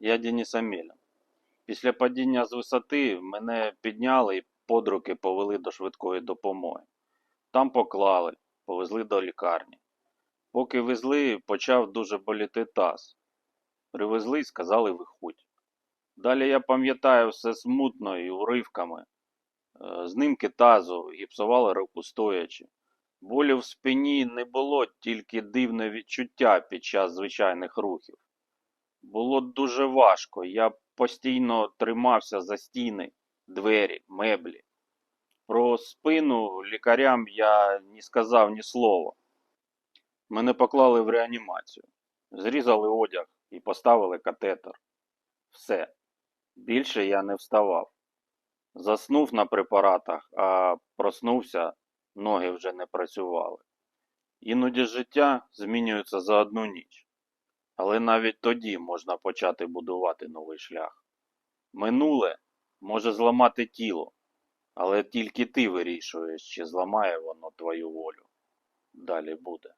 Я Денис Амелін. Після падіння з висоти мене підняли і под руки повели до швидкої допомоги. Там поклали, повезли до лікарні. Поки везли, почав дуже боліти таз. Привезли і сказали виходь. Далі я пам'ятаю все смутно і уривками. Е, Знімки тазу, гіпсували руку стоячи. Болі в спині не було, тільки дивне відчуття під час звичайних рухів. Було дуже важко, я постійно тримався за стіни, двері, меблі. Про спину лікарям я не сказав ні слова. Мене поклали в реанімацію, зрізали одяг і поставили катетер. Все. Більше я не вставав. Заснув на препаратах, а проснувся, ноги вже не працювали. Іноді життя змінюється за одну ніч. Але навіть тоді можна почати будувати новий шлях. Минуле може зламати тіло, але тільки ти вирішуєш, чи зламає воно твою волю. Далі буде.